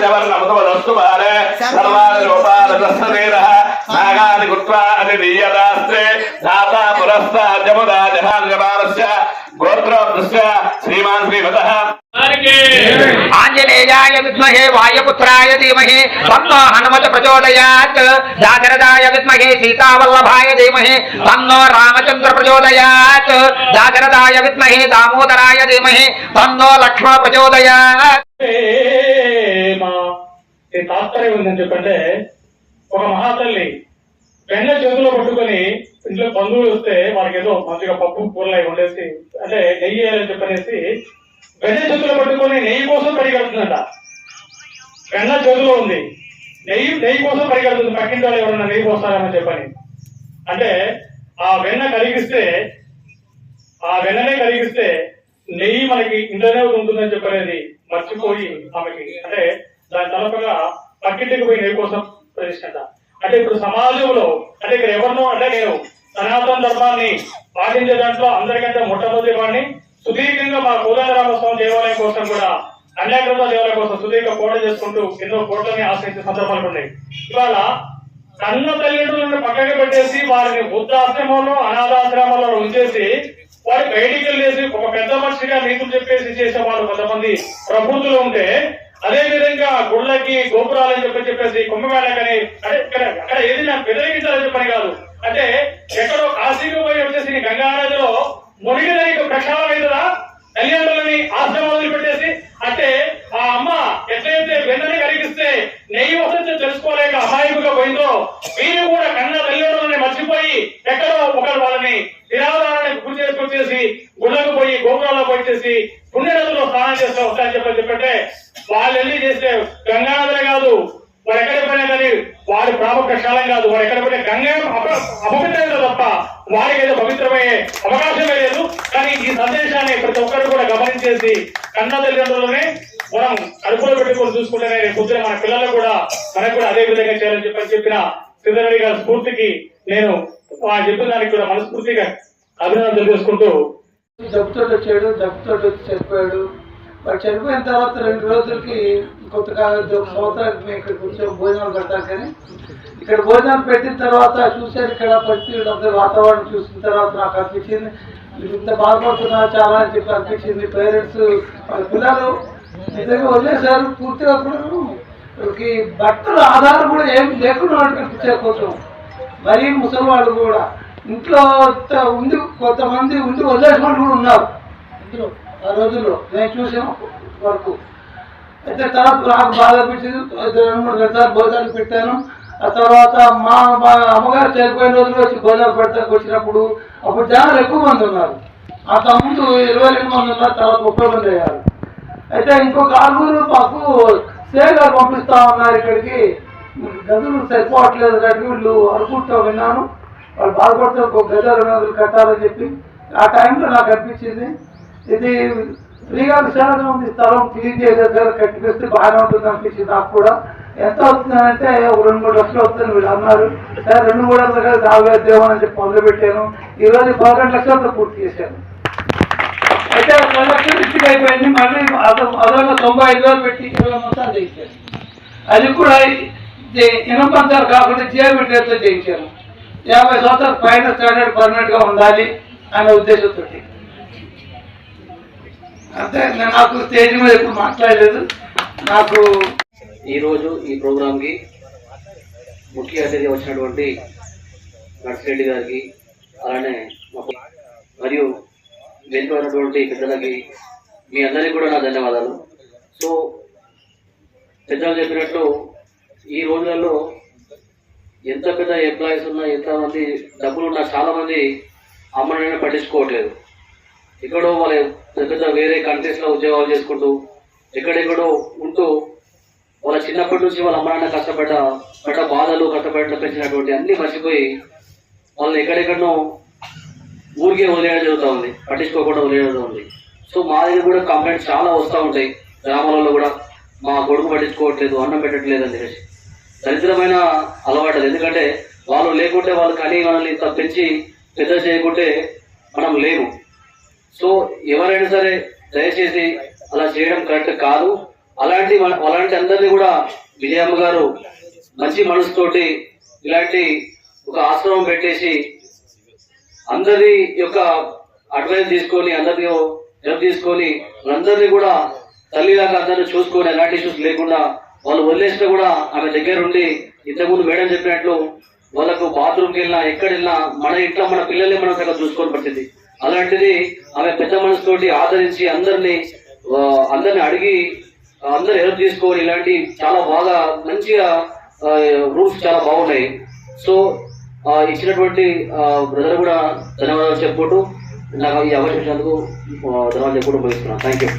ఆదిత్యవర్ణముతమదస్తుమారే సర్వాణి రూపాణి ప్రస్థనేన నాగాని కుట్వా అతి నీయదాస్త్రే దాతా పురస్తా జముదా జహాన్ జమానస్య గోత్రోదృశ్య శ్రీమాన్ శ్రీమతః. ఆంజనేయాయ విద్మహే వాయుపుత్రాయ ధీమహి తన్నో హనుమత ప్రచోదయాత్. దాశరథాయ విద్మహే సీతావల్లభాయ ధీమహి తన్నో రామచంద్ర ప్రచోదయాత్. దాశరథాయ విద్మహే దామోదరాయ ధీమహి తన్నో లక్ష్మణ ప్రచోదయాత్. తాత్పర్యం ఉందని చెప్పంటే ఒక మహాతల్లి వెన్న చేతిలో పట్టుకొని ఇంట్లో బంధువులు వస్తే వాళ్ళకి ఏదో మంచిగా పప్పు కూరలు అవి వండేసి అంటే నెయ్యి వేయాలని చెప్పనేసి గజ చేతులు పట్టుకొని నెయ్యి కోసం పరిగెడుతుందంట. గన్న చేతిలో ఉంది. నెయ్యి నెయ్యి కోసం పరిగెడుతుంది. పక్కింటి వాళ్ళు ఎవరన్నా నెయ్యి పోస్తారని చెప్పని. అంటే ఆ వెన్న కరిగిస్తే ఆ వెన్ననే కలిగిస్తే నెయ్యి మనకి ఇంట్లోనే ఉంటుందని చెప్పనేది మర్చిపోయి ఆమెకి. అంటే దాని తలపగా పక్కింటికి పోయి నెయ్యి కోసం ప్రవేశించట అంటే ఇప్పుడు సమాజంలో అంటే ఇక్కడ ఎవరినో అంటే నేను సనాతన ధర్మాన్ని పాటించే దాంట్లో అందరికంటే మొట్టమొదటి వాడిని. సుదీర్ఘంగా మా కోదండరామస్వామి దేవాలయం కోసం కూడా అన్యాగ్రత దేవాలయం కోసం సుదీర్ఘ కోట చేసుకుంటూ ఎన్నో కోట్లని ఆశ్రయించే సందర్భాలు ఉన్నాయి. ఇవాళ కన్న తల్లిదండ్రులను పక్కకి పెట్టేసి వారిని వృద్ధాశ్రమంలో అనాథాశ్రమంలో ఉంచేసి వారి బయటికి వెళ్ళేసి ఒక పెద్ద మనిషిగా నీతులు చెప్పేసి చేసే వాళ్ళు కొంతమంది ప్రబుద్ధులు ఉంటే అదే విధంగా గుళ్ళకి గోపురాలని చెప్పి చెప్పేసి కుంభమేళకని అంటే అక్కడ ఏది నాకు వ్యతిరేకించాలని చెప్పని కాదు. అంటే ఎక్కడో కాశీకి పోయి వచ్చేసి గంగానదిలో మునిగిన నదిలో మునిగిదానికి ప్రక్షాళన అవుతుందా? తల్లిదండ్రులని ఆశ్రమం వదిలిపెట్టేసి అంటే ఆ అమ్మ ఎట్లయితే వెన్నని కలిగిస్తే నెయ్యి వస్తుందో తెలుసుకోలేక అమాయకుగా పోయిందో మీరు కూడా కన్న తల్లిదండ్రులని మర్చిపోయి ఎక్కడో ఒకరు వాళ్ళని నిరాధారాన్ని గురి చేసుకొచ్చేసి గుళ్ళకు పోయి గోపురాలకు వచ్చేసి పుణ్యనదులో స్నానం చేస్తూ వస్తారని చెప్పని చెప్పంటే వాళ్ళు వెళ్ళి చేస్తే గంగా నదులే కాదు వాడు ఎక్కడ పోయినా కానీ వాడి ప్రాముఖ్య క్షాళం కాదు వాడు ఎక్కడ పోయినా గంగా అప- అపవిత్రమే తప్ప ఏదో పవిత్రమయ్యే అవకాశమే లేదు. కానీ ఈ సందేశాన్ని ప్రతి ఒక్కరు కూడా గమనించేసి కన్న తల్లిదండ్రులనే మనం అడుపులో పెట్టుకొని చూసుకుంటేనే రేపు పొద్దున మన పిల్లలు కూడా మనకు కూడా అదే విధంగా చేయాలని చెప్పని చెప్పిన సిద్ధరెడ్డి గారి స్ఫూర్తికి నేను ఆయన చెప్పిన దానికి కూడా మనస్ఫూర్తిగా అభినందన తెలియజేసుకుంటూ జబ్బుతో వచ్చాడు జబ్బుతో వచ్చి చనిపోయాడు వాడు చనిపోయిన తర్వాత రెండు రోజులకి కొంతకాలం ఒక సంవత్సరానికి మేము ఇక్కడికి వచ్చాము భోజనాలు పెడతాం కానీ ఇక్కడ భోజనాలు పెట్టిన తర్వాత చూశాను ఇక్కడ పరిస్థితులు అందరూ వాతావరణం చూసిన తర్వాత నాకు అనిపించింది ఇంత బాధపడుతున్నా చాలా అని చెప్పి అనిపించింది. పేరెంట్స్ వాళ్ళ పిల్లలు నిజంగా వదిలేశారు పూర్తిగా కూడా వాళ్ళకి బట్టలు ఆధారం కూడా ఏం లేకుండా వాడికి కొంచెం. మరీ ముసలి వాళ్ళు కూడా. ఇంట్లో ఉంది ఉండి కొంతమంది ఉండి వదిలేసిన వాళ్ళు కూడా ఉన్నారు. ఇందులో ఆ రోజుల్లో నేను చూసాను వరకు. అయితే తర్వాత నాకు బాధ పెట్టింది రెండు మూడు గంటలు భోజనాలు పెట్టాను. ఆ తర్వాత మా అమ్మగారు చనిపోయిన రోజులు వచ్చి భోజనాలు పెట్టడానికి వచ్చినప్పుడు అప్పుడు జనాలు ఎక్కువ మంది ఉన్నారు. అంత ముందు ఇరవై రెండు మంది ఉన్నారు తర్వాత ముప్పై మంది అయ్యారు. అయితే ఇంకొక ఆరుగురు మాకు సేగారు పంపిస్తా ఉన్నారు ఇక్కడికి. గదులు సరిపోవట్లేదు కాబట్టి వీళ్ళు అనుకుంటూ విన్నాను. వాళ్ళు బాధపడుతూ ఒక గది కట్టాలని చెప్పి. ఆ టైంలో నాకు అనిపించింది ఇది ఫ్రీగా విశాలంగా ఉంది స్థలం క్లీన్ చేసే కట్టిపిస్తే బాగానే ఉంటుంది అనిపించింది నాకు కూడా. ఎంత అవుతుందంటే ఒక రెండు మూడు లక్షలు అవుతుంది వీళ్ళు అన్నారు. సరే రెండు మూడు వందలు కదా నాలుగు అని చెప్పి మొదలు పెట్టాను ఈ రోజు పదకొండు లక్షలతో పూర్తి చేశాను. అయితే పది లక్షలు ఇచ్చి అయిపోయింది. మళ్ళీ అదొక తొంభై ఐదు వేలు పెట్టి ఇరవై మొత్తాలు చేయించాను. అది కూడా ఇది ఇనపంచాలు కాకుండా జియోమెట్రీతో చేయించాను. యాభై సంవత్సరాల పైన స్టాండర్డ్ పర్మనెంట్గా ఉండాలి అనే ఉద్దేశంతో అంతే నేను నాకు స్టేజ్ మీద ఎప్పుడు మాట్లాడలేదు. నాకు ఈరోజు ఈ ప్రోగ్రాంకి ముఖ్య అతిథి వచ్చినటువంటి నర్సిరెడ్డి గారికి అలానే మాకు మరియు వెనుక ఉన్నటువంటి పెద్దలకి మీ అందరికీ కూడా నా ధన్యవాదాలు. సో పెద్దలు చెప్పినట్లు ఈ రోజులలో ఎంత పెద్ద ఎంప్లాయీస్ ఉన్నా ఎంతమంది డబ్బులు ఉన్నా చాలామంది అమ్మనైనా పట్టించుకోవట్లేదు. ఎక్కడో వాళ్ళ పెద్ద వేరే కంట్రీస్లో ఉద్యోగాలు చేసుకుంటూ ఎక్కడెక్కడో ఉంటూ వాళ్ళ చిన్నప్పటి నుంచి వాళ్ళ అమ్మ నాన్న కష్టపడ్డ పడ్డ బాధలు కష్టపడ్డ పెంచినటువంటి అన్ని మర్చిపోయి వాళ్ళని ఎక్కడెక్కడనో ఊరికే వదిలేయడం జరుగుతూ ఉంది పట్టించుకోకుండా వదిలేయడం జరుగుతుంది సో మా దగ్గర కూడా కంప్లైంట్స్ చాలా వస్తూ ఉంటాయి. గ్రామాలలో కూడా మా కొడుకు పట్టించుకోవట్లేదు అన్నం పెట్టట్లేదు అని చెప్పేసి. దరిద్రమైన అలవాటు అది. ఎందుకంటే వాళ్ళు లేకుంటే వాళ్ళు కానీ మనల్ని ఇంత పెంచి పెద్ద చేయకుంటే మనం లేము. సో ఎవరైనా సరే దయచేసి అలా చేయడం కరెక్ట్ కాదు. అలాంటి అలాంటి అందరినీ కూడా విజయమ్మ గారు మంచి మనసుతోటి ఇలాంటి ఒక ఆశ్రమం పెట్టేసి అందరి యొక్క అడ్వైస్ తీసుకొని అందరి హెల్ప్ తీసుకొని వాళ్ళందరినీ కూడా తల్లిలాగా అందరిని చూసుకొని ఎలాంటి ఇష్యూస్ లేకుండా వాళ్ళు వదిలేసినా కూడా ఆమె దగ్గర ఉండి ఇంతకుముందు మేడం చెప్పినట్లు వాళ్ళకు బాత్రూమ్కి వెళ్ళినా ఎక్కడ వెళ్ళినా మన ఇంట్లో మన పిల్లల్ని మనం సగం చూసుకొని పట్టింది. అలాంటిది ఆమె పెద్ద మనసుతోటి ఆదరించి అందరినీ అందరిని అడిగి అందరు హెల్ప్ తీసుకొని ఇలాంటి చాలా బాగా మంచిగా రూల్స్ చాలా బాగున్నాయి. సో ఇచ్చినటువంటి బ్రదర్ కూడా ధన్యవాదాలు చెప్పుకుంటూ నాకు ఈ అవకాశం ధన్యవాదాలు చెప్పుకుంటూ ముగిస్తున్నాను. Thank you